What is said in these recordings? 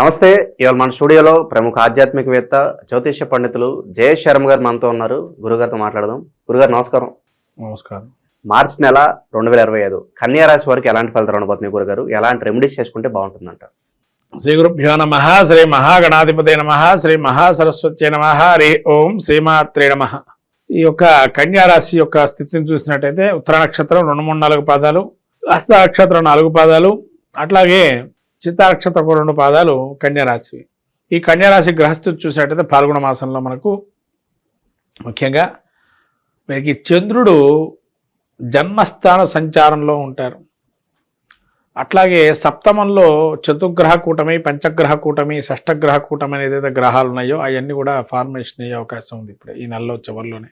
నమస్తే ఇవాళ మన స్టూడియోలో ప్రముఖ ఆధ్యాత్మికవేత్త జ్యోతిష్య పండితులు జయేష్ శర్మ గారు మనతో ఉన్నారు. గురుగారితో మాట్లాడదాం. గురుగారు నమస్కారం. నమస్కారం. మార్చి నెల రెండు వేల ఇరవై ఐదు కన్యా రాశి వారికి ఎలాంటి ఫలితాలు ఉండబోతున్నాయి గురుగారు? ఎలాంటి రెమెడీస్ చేసుకుంటే బాగుంటుందంట? శ్రీ గురుభ్యో నమ శ్రీ మహాగణాధిపతి నమ శ్రీ మహాసరస్వతి నమ హరి ఓం శ్రీమాత్రే నమ. ఈ యొక్క కన్యా రాశి యొక్క స్థితిని చూసినట్టయితే ఉత్తర నక్షత్రం రెండు మూడు నాలుగు పాదాలు హస్త నక్షత్రం నాలుగు పాదాలు అట్లాగే చిత్త రెండు పాదాలు కన్యారాశివి. ఈ కన్యారాశి రాశి చూసేటైతే పాల్గొన మాసంలో మనకు ముఖ్యంగా వీరికి చంద్రుడు జన్మస్థాన సంచారంలో ఉంటారు. అట్లాగే సప్తమంలో చతుర్గ్రహ కూటమి పంచగ్రహ కూటమి షష్టగ్రహ కూటమి అనేది ఏదైతే గ్రహాలు ఉన్నాయో అవన్నీ కూడా ఫార్మేషన్ అయ్యే అవకాశం ఉంది ఇప్పుడు ఈ నెలలో చివరిలోనే.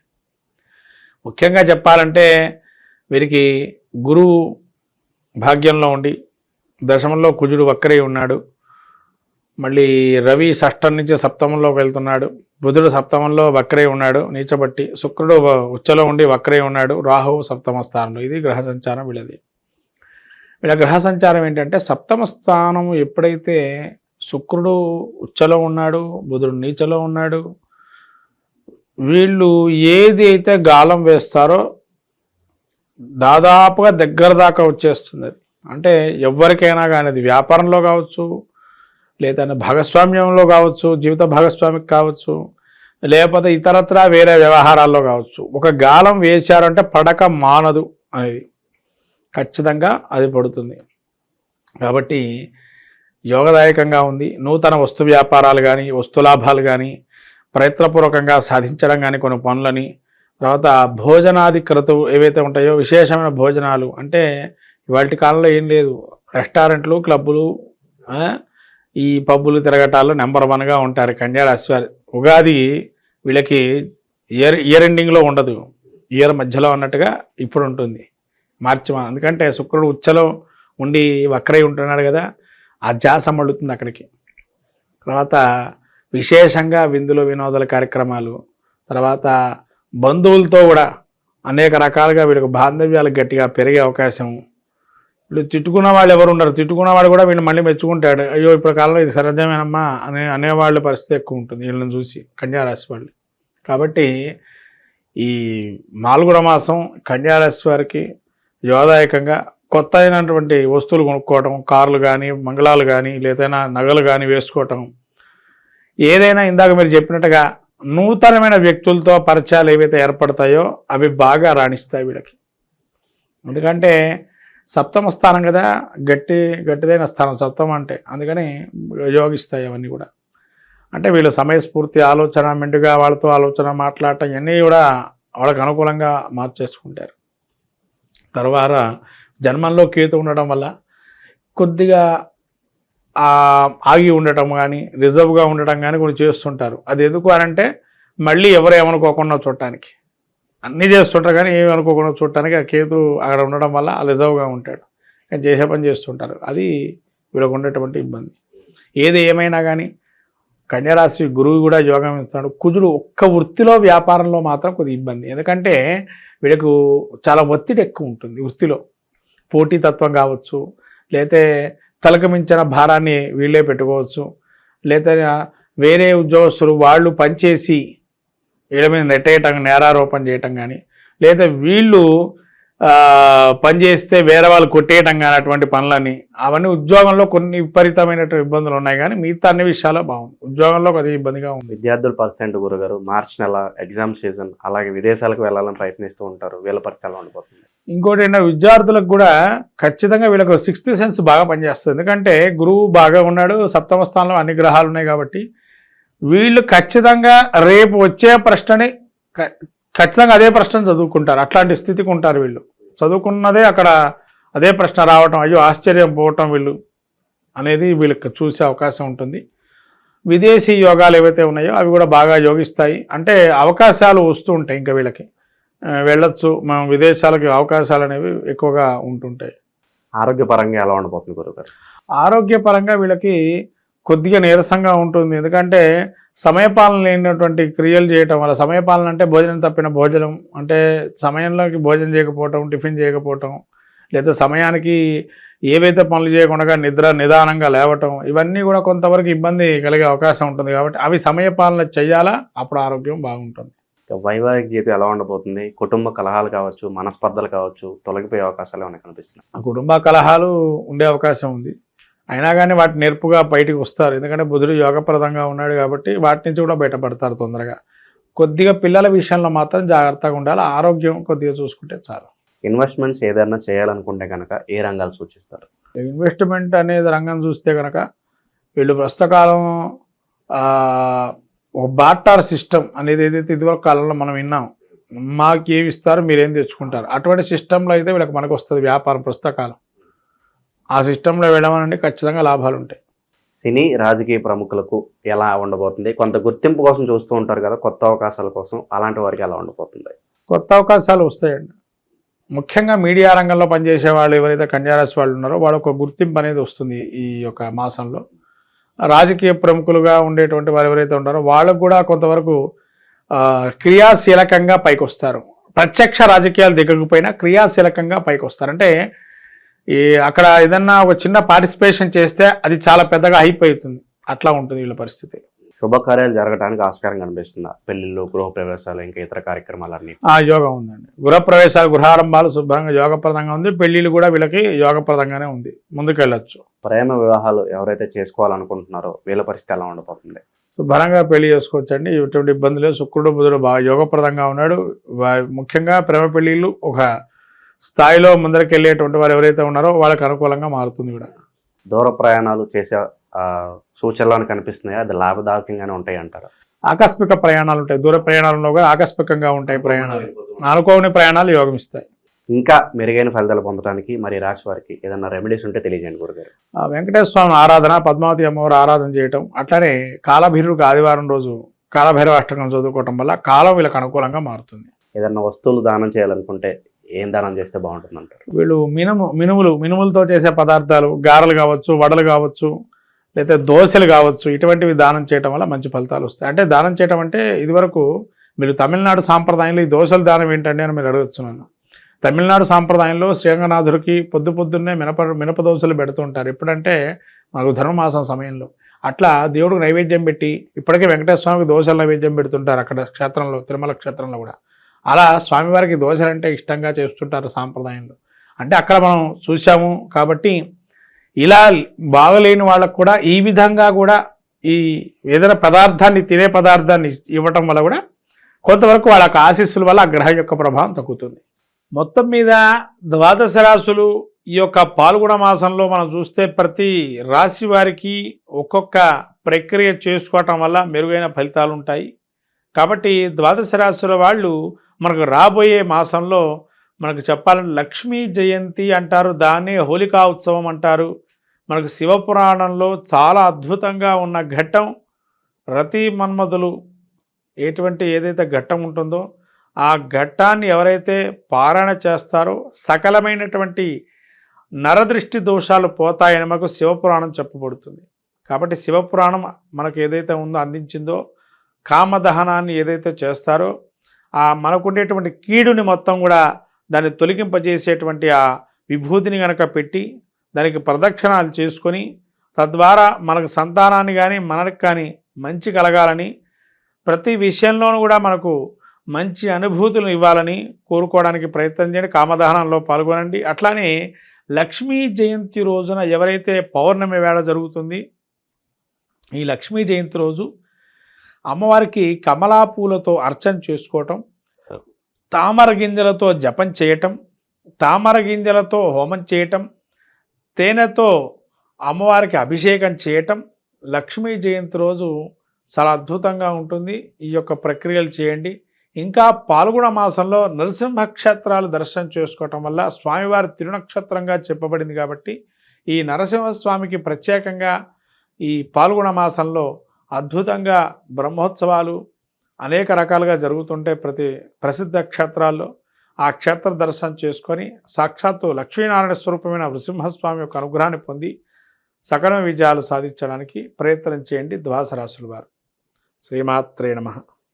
ముఖ్యంగా చెప్పాలంటే వీరికి గురువు భాగ్యంలో ఉండి దశమంలో కుజుడు వక్రై ఉన్నాడు. మళ్ళీ రవి షష్టం నుంచి సప్తమంలోకి వెళ్తున్నాడు. బుధుడు సప్తమంలో వక్రై ఉన్నాడు. నీచబట్టి శుక్రుడు ఉచ్చలో ఉండి వక్రై ఉన్నాడు. రాహువు సప్తమ స్థానంలో. ఇది గ్రహ సంచారం వీళ్ళది. వీళ్ళ గ్రహ సంచారం ఏంటంటే సప్తమ స్థానం ఎప్పుడైతే శుక్రుడు ఉచ్చలో ఉన్నాడు బుధుడు నీచలో ఉన్నాడు వీళ్ళు ఏది అయితే గాలం వేస్తారో దాదాపుగా దగ్గర దాకా వచ్చేస్తుంది. అది అంటే ఎవరికైనా కానీ అది వ్యాపారంలో కావచ్చు లేదా భాగస్వామ్యంలో కావచ్చు జీవిత భాగస్వామికి కావచ్చు లేకపోతే ఇతరత్రా వేరే వ్యవహారాల్లో కావచ్చు. ఒక గాలం వేశారంటే పడక మానదు అనేది. ఖచ్చితంగా అది పడుతుంది. కాబట్టి యోగదాయకంగా ఉంది. నూతన వస్తు వ్యాపారాలు కానీ వస్తు లాభాలు కానీ ప్రయత్నపూర్వకంగా సాధించడం కానీ కొన్ని పనులని తర్వాత భోజనాది క్రతువు ఏవైతే ఉంటాయో విశేషమైన భోజనాలు అంటే ఇవాటి కాలంలో ఏం లేదు. రెస్టారెంట్లు క్లబ్బులు ఈ పబ్బులు తిరగటాలు నెంబర్ వన్గా ఉంటారు కన్యాడ అశ్వారి ఉగాది వీళ్ళకి ఇయర్ ఇయర్ ఎండింగ్లో ఉండదు. ఇయర్ మధ్యలో అన్నట్టుగా ఇప్పుడు ఉంటుంది. మార్చి ఎందుకంటే శుక్రుడు ఉచ్చలో ఉండి వక్రై ఉంటున్నాడు కదా ఆ జాసం మళ్ళుతుంది అక్కడికి. తర్వాత విశేషంగా విందులు వినోదాల కార్యక్రమాలు తర్వాత బంధువులతో కూడా అనేక రకాలుగా వీళ్ళకి బాంధవ్యాలు గట్టిగా పెరిగే అవకాశం వీళ్ళు తిట్టుకున్న వాళ్ళు ఎవరు ఉండరు. తిట్టుకున్నవాడు కూడా వీళ్ళు మళ్ళీ మెచ్చుకుంటాడు. అయ్యో ఇప్పుడు కాలంలో ఇది సరజమేనమ్మా అనే అనేవాళ్ళ పరిస్థితి ఎక్కువ ఉంటుంది వీళ్ళని చూసి కన్యారాశి వాళ్ళు. కాబట్టి ఈ మాల్గుడ మాసం కన్యారాశి వారికి యోదాయకంగా కొత్త అయినటువంటి వస్తువులు కొనుక్కోవటం కార్లు కానీ మంగళాలు కానీ లేదైనా నగలు కానీ వేసుకోవటం. ఏదైనా ఇందాక మీరు చెప్పినట్టుగా నూతనమైన వ్యక్తులతో పరిచయాలు ఏవైతే ఏర్పడతాయో అవి బాగా రాణిస్తాయి వీళ్ళకి. ఎందుకంటే సప్తమ స్థానం కదా గట్టి గట్టిదైన స్థానం సప్తమ అంటే. అందుకని యోగిస్తాయి అవన్నీ కూడా. అంటే వీళ్ళు సమయస్ఫూర్తి ఆలోచన మెండుగా వాళ్ళతో ఆలోచన మాట్లాడటం ఇవన్నీ కూడా వాళ్ళకు అనుకూలంగా మార్చేసుకుంటారు. తర్వాత జన్మంలో కేతు ఉండడం వల్ల కొద్దిగా ఆగి ఉండటం కానీ రిజర్వ్గా ఉండటం కానీ కొన్ని చేస్తుంటారు. అది ఎందుకు అని అంటే మళ్ళీ ఎవరు ఏమనుకోకుండా చూడటానికి. అన్నీ చేస్తుంటారు కానీ ఏమి అనుకోకుండా చూడటానికి ఆ కేతు అక్కడ ఉండడం వల్ల అలిజవ్గా ఉంటాడు. కానీ చేసే పని చేస్తుంటారు. అది వీళ్ళకు ఉండేటువంటి ఇబ్బంది. ఏది ఏమైనా కానీ కన్యరాశి గురువు కూడా యోగం ఇస్తాడు కుజుడు ఒక్క వృత్తిలో వ్యాపారంలో మాత్రం కొద్ది ఇబ్బంది. ఎందుకంటే వీళ్ళకు చాలా ఒత్తిడి ఎక్కువ ఉంటుంది వృత్తిలో. పోటీతత్వం కావచ్చు లేతే తలకు మించిన భారాన్ని వీళ్ళే పెట్టుకోవచ్చు లేదా వేరే ఉద్యోగస్తులు వాళ్ళు పనిచేసి వీళ్ళ మీద నెట్టేయటం నేరారోపణ చేయటం కానీ లేదా వీళ్ళు పనిచేస్తే వేరే వాళ్ళు కొట్టేయటం కానీ అటువంటి పనులని అవన్నీ ఉద్యోగంలో కొన్ని విపరీతమైనటువంటి ఇబ్బందులు ఉన్నాయి కానీ మిగతా అన్ని విషయాల్లో బాగుంది. ఉద్యోగంలో కొద్దిగా ఇబ్బందిగా ఉంది. విద్యార్థుల పర్సెంట్ గురుగారు? మార్చి నెల ఎగ్జామ్ సీజన్ అలాగే విదేశాలకు వెళ్ళాలని ప్రయత్నిస్తూ ఉంటారు. వీళ్ళ పరిస్థితి ఎలా ఉండిపోతుంది? ఇంకోటి ఏంటంటే విద్యార్థులకు కూడా ఖచ్చితంగా వీళ్ళకు సిక్స్త్ సెన్స్ బాగా పనిచేస్తుంది. ఎందుకంటే గురువు బాగా ఉన్నాడు సప్తమ స్థానంలో అన్ని గ్రహాలు ఉన్నాయి కాబట్టి వీళ్ళు ఖచ్చితంగా రేపు వచ్చే ప్రశ్నని ఖచ్చితంగా అదే ప్రశ్న చదువుకుంటారు. అట్లాంటి స్థితికి ఉంటారు వీళ్ళు. చదువుకున్నదే అక్కడ అదే ప్రశ్న రావటం అయ్యో ఆశ్చర్యం పోవటం వీళ్ళు అనేది వీళ్ళకి చూసే అవకాశం ఉంటుంది. విదేశీ యోగాలు ఏవైతే ఉన్నాయో అవి కూడా బాగా యోగిస్తాయి. అంటే అవకాశాలు వస్తూ ఉంటాయి ఇంకా వీళ్ళకి. వెళ్ళొచ్చు. మనం విదేశాలకు అవకాశాలు అనేవి ఎక్కువగా ఉంటుంటాయి. ఆరోగ్యపరంగా ఎలా ఉండబోతుంది గురుగారు? ఆరోగ్యపరంగా వీళ్ళకి కొద్దిగా నీరసంగా ఉంటుంది. ఎందుకంటే సమయపాలన లేనటువంటి క్రియలు చేయటం వల్ల సమయపాలన అంటే భోజనం తప్పిన భోజనం అంటే సమయంలోకి భోజనం చేయకపోవటం టిఫిన్ చేయకపోవటం లేదా సమయానికి ఏవైతే పనులు చేయకుండా నిద్ర నిదానంగా లేవటం ఇవన్నీ కూడా కొంతవరకు ఇబ్బంది కలిగే అవకాశం ఉంటుంది. కాబట్టి అవి సమయపాలన చేయాలా? అప్పుడు ఆరోగ్యం బాగుంటుంది. వైవాహిక జీవితం ఎలా ఉండబోతుంది? కుటుంబ కలహాలు కావచ్చు మనస్పర్ధలు కావచ్చు తొలగిపోయే అవకాశాలు ఏమైనా కనిపిస్తున్నాయి? ఆ కుటుంబ కలహాలు ఉండే అవకాశం ఉంది. అయినా కానీ వాటి నేర్పుగా బయటికి వస్తారు. ఎందుకంటే బుధుడు యోగప్రదంగా ఉన్నాడు కాబట్టి వాటి నుంచి కూడా బయటపడతారు తొందరగా. కొద్దిగా పిల్లల విషయంలో మాత్రం జాగ్రత్తగా ఉండాలి. ఆరోగ్యం కొద్దిగా చూసుకుంటే చాలు. ఇన్వెస్ట్మెంట్స్ ఏదైనా చేయాలనుకుంటే కనుక ఏ రంగాలు సూచిస్తారు? ఇన్వెస్ట్మెంట్ అనేది రంగం చూస్తే కనుక వీళ్ళు ప్రస్తుతకాలం ఒక బాటార్ సిస్టమ్ అనేది ఏదైతే ఇదివరకు కాలంలో మనం విన్నాం మాకు ఏమి ఇస్తారు మీరేం తెచ్చుకుంటారు? అటువంటి సిస్టంలో అయితే వీళ్ళకి మనకు వస్తుంది వ్యాపారం పుస్తకాలం ఆ సిస్టంలో వెళ్ళమనండి ఖచ్చితంగా లాభాలు ఉంటాయి సినీ రాజకీయ ప్రముఖులకు ఎలా ఉండబోతుంది? కొంత గుర్తింపు కోసం చూస్తూ ఉంటారు కదా కొత్త అవకాశాల కోసం అలాంటి వారికి ఎలా ఉండబోతుంది? కొత్త అవకాశాలు వస్తాయండి. ముఖ్యంగా మీడియా రంగంలో పనిచేసే వాళ్ళు ఎవరైతే కన్యారాశి వాళ్ళు ఉన్నారో వాళ్ళకు ఒక గుర్తింపు అనేది వస్తుంది ఈ యొక్క మాసంలో. రాజకీయ ప్రముఖులుగా ఉండేటువంటి వారు ఎవరైతే ఉన్నారో వాళ్ళకు కూడా కొంతవరకు క్రియాశీలకంగా పైకి వస్తారు ప్రత్యక్ష రాజకీయాలు దిగకపోయినా క్రియాశీలకంగా పైకి వస్తారు అంటే ఈ అక్కడ ఏదన్నా ఒక చిన్న పార్టిసిపేషన్ చేస్తే అది చాలా పెద్దగా హైప్ అవుతుంది. అట్లా ఉంటుంది వీళ్ళ పరిస్థితి. శుభకార్యాలు జరగడానికి ఆస్కారం కనిపిస్తుందా? పెళ్ళిళ్ళు గృహప్రవేశాలు ఇంకా ఇతర కార్యక్రమాలన్నీ? ఆ యోగం ఉందండి. గృహప్రవేశాలు గృహారంభాలు శుభ్రంగా యోగప్రదంగా ఉంది. పెళ్ళిళ్ళు కూడా వీళ్ళకి యోగప్రదంగానే ఉంది. ముందుకెళ్ళొచ్చు. ప్రేమ వివాహాలు ఎవరైతే చేసుకోవాలనుకుంటున్నారో వీళ్ళ పరిస్థితి ఎలా ఉండబోతుంది? శుభ్రంగా పెళ్ళి చేసుకోవచ్చండి. ఎటువంటి ఇబ్బంది లేదు. శుక్రుడు బుధుడు బాగా యోగప్రదంగా ఉన్నాడు. ముఖ్యంగా ప్రేమ పెళ్ళిళ్ళు ఒక స్థాయిలో ముందరికి వెళ్ళేటువంటి వారు ఎవరైతే ఉన్నారో వాళ్ళకి అనుకూలంగా మారుతుంది కూడా. దూర ప్రయాణాలు చేసే ఆ, సూచనలు కనిపిస్తున్నాయి? అది లాభదాయకంగానే ఉంటాయి అంటారు? ఆకస్మిక ప్రయాణాలు ఉంటాయి. దూర ప్రయాణాలలో కూడా ఆకస్మికంగా ఉంటాయి ప్రయాణాలు. అనుకోని ప్రయాణాలు యోగం ఇస్తాయి ఇంకా మెరుగైన ఫలితాలు పొందడానికి మరి రాశి వారికి ఏదైనా రెమెడీస్ ఉంటే తెలియజేయండి గురుగారు. ఆ వెంకటేశ్వర స్వామి ఆరాధన పద్మావతి అమ్మవారు ఆరాధన చేయటం అట్లనే కాలభైరుడికి ఆదివారం రోజు కాలభైరవ అష్టకం చదువుకోవటం వల్ల కాలం వీళ్ళకి అనుకూలంగా మారుతుంది. ఏదైనా వస్తువులు దానం చేయాలనుకుంటే ఏం దానం చేస్తే బాగుంటుంది అంటారు వీళ్ళు మినుము మినుములు మినుములతో చేసే పదార్థాలు గారెలు కావచ్చు వడలు కావచ్చు లేకపోతే దోశలు కావచ్చు ఇటువంటివి దానం చేయటం వల్ల మంచి ఫలితాలు వస్తాయి. అంటే దానం చేయటం అంటే ఇదివరకు మీరు తమిళనాడు సాంప్రదాయంలో ఈ దోశల దానం ఏంటండి అని మీరు అడగచ్చు నన్ను. తమిళనాడు సాంప్రదాయంలో శ్రీరంగనాథుడికి పొద్దు పొద్దున్నే మినప మినప దోశలు పెడుతుంటారు ఎప్పుడంటే మనకు ధర్మమాసం సమయంలో. అట్లా దేవుడికి నైవేద్యం పెట్టి ఇప్పటికే వెంకటేశ్వర దోశల నైవేద్యం పెడుతుంటారు అక్కడ క్షేత్రంలో తిరుమల క్షేత్రంలో కూడా. అలా స్వామివారికి దోశలు అంటే ఇష్టంగా చేస్తుంటారు సాంప్రదాయంలో. అంటే అక్కడ మనం చూసాము కాబట్టి ఇలా బాగలేని వాళ్ళకు కూడా ఈ విధంగా కూడా ఈ ఏదైనా పదార్థాన్ని తినే పదార్థాన్ని ఇవ్వటం వల్ల కూడా కొంతవరకు వాళ్ళ ఆశీస్సుల వల్ల ఆ గ్రహం యొక్క ప్రభావం తగ్గుతుంది. మొత్తం మీద ద్వాదశ రాశులు ఈ యొక్క పాల్గొన మాసంలో మనం చూస్తే ప్రతి రాశి వారికి ఒక్కొక్క ప్రక్రియ చేసుకోవటం వల్ల మెరుగైన ఫలితాలు ఉంటాయి కాబట్టి ద్వాదశ రాశుల వాళ్ళు మనకు రాబోయే మాసంలో మనకు చెప్పాలంటే లక్ష్మీ జయంతి అంటారు దాన్నే హోలికా ఉత్సవం అంటారు. మనకు శివపురాణంలో చాలా అద్భుతంగా ఉన్న ఘట్టం రతి మన్మధులు. ఎటువంటి ఏదైతే ఘట్టం ఉంటుందో ఆ ఘట్టాన్ని ఎవరైతే పారాయణ చేస్తారో సకలమైనటువంటి నరదృష్టి దోషాలు పోతాయని మనకు శివపురాణం చెప్పబడుతుంది. కాబట్టి శివపురాణం మనకు ఏదైతే ఉందో అందించిందో కామదహనాన్ని ఏదైతే చేస్తారో మనకుండేటువంటి కీడుని మొత్తం కూడా దాన్ని తొలగింపజేసేటువంటి ఆ విభూతిని గనక పెట్టి దానికి ప్రదక్షిణాలు చేసుకొని తద్వారా మనకు సంతానాన్ని కానీ మనకు కానీ మంచి కలగాలని ప్రతి విషయంలోనూ కూడా మనకు మంచి అనుభూతులను ఇవ్వాలని కోరుకోవడానికి ప్రయత్నం చేయండి. కామదహనంలో పాల్గొనండి. అట్లానే లక్ష్మీ జయంతి రోజున ఎవరైతే పౌర్ణమి వేళ జరుగుతుంది ఈ లక్ష్మీ జయంతి రోజు అమ్మవారికి కమలా పూలతో అర్చన చేసుకోవటం తామర గింజలతో జపం చేయటం తామర గింజలతో హోమం చేయటం తేనెతో అమ్మవారికి అభిషేకం చేయటం లక్ష్మీ జయంతి రోజు చాలా అద్భుతంగా ఉంటుంది. ఈ యొక్క ప్రక్రియలు చేయండి. ఇంకా పాల్గొన మాసంలో నరసింహ క్షేత్రాలు దర్శనం చేసుకోవటం వల్ల స్వామివారి తిరునక్షత్రంగా చెప్పబడింది కాబట్టి ఈ నరసింహస్వామికి ప్రత్యేకంగా ఈ పాల్గొన మాసంలో అద్భుతంగా బ్రహ్మోత్సవాలు అనేక రకాలుగా జరుగుతుంటే ప్రతి ప్రసిద్ధ క్షేత్రాల్లో ఆ క్షేత్ర దర్శనం చేసుకొని సాక్షాత్తు లక్ష్మీనారాయణ స్వరూపమైన నృసింహస్వామి యొక్క అనుగ్రహాన్ని పొంది సకల విజయాలు సాధించడానికి ప్రయత్నం చేయండి ద్వాసరాశులు వారు. శ్రీమాత్రే నమః.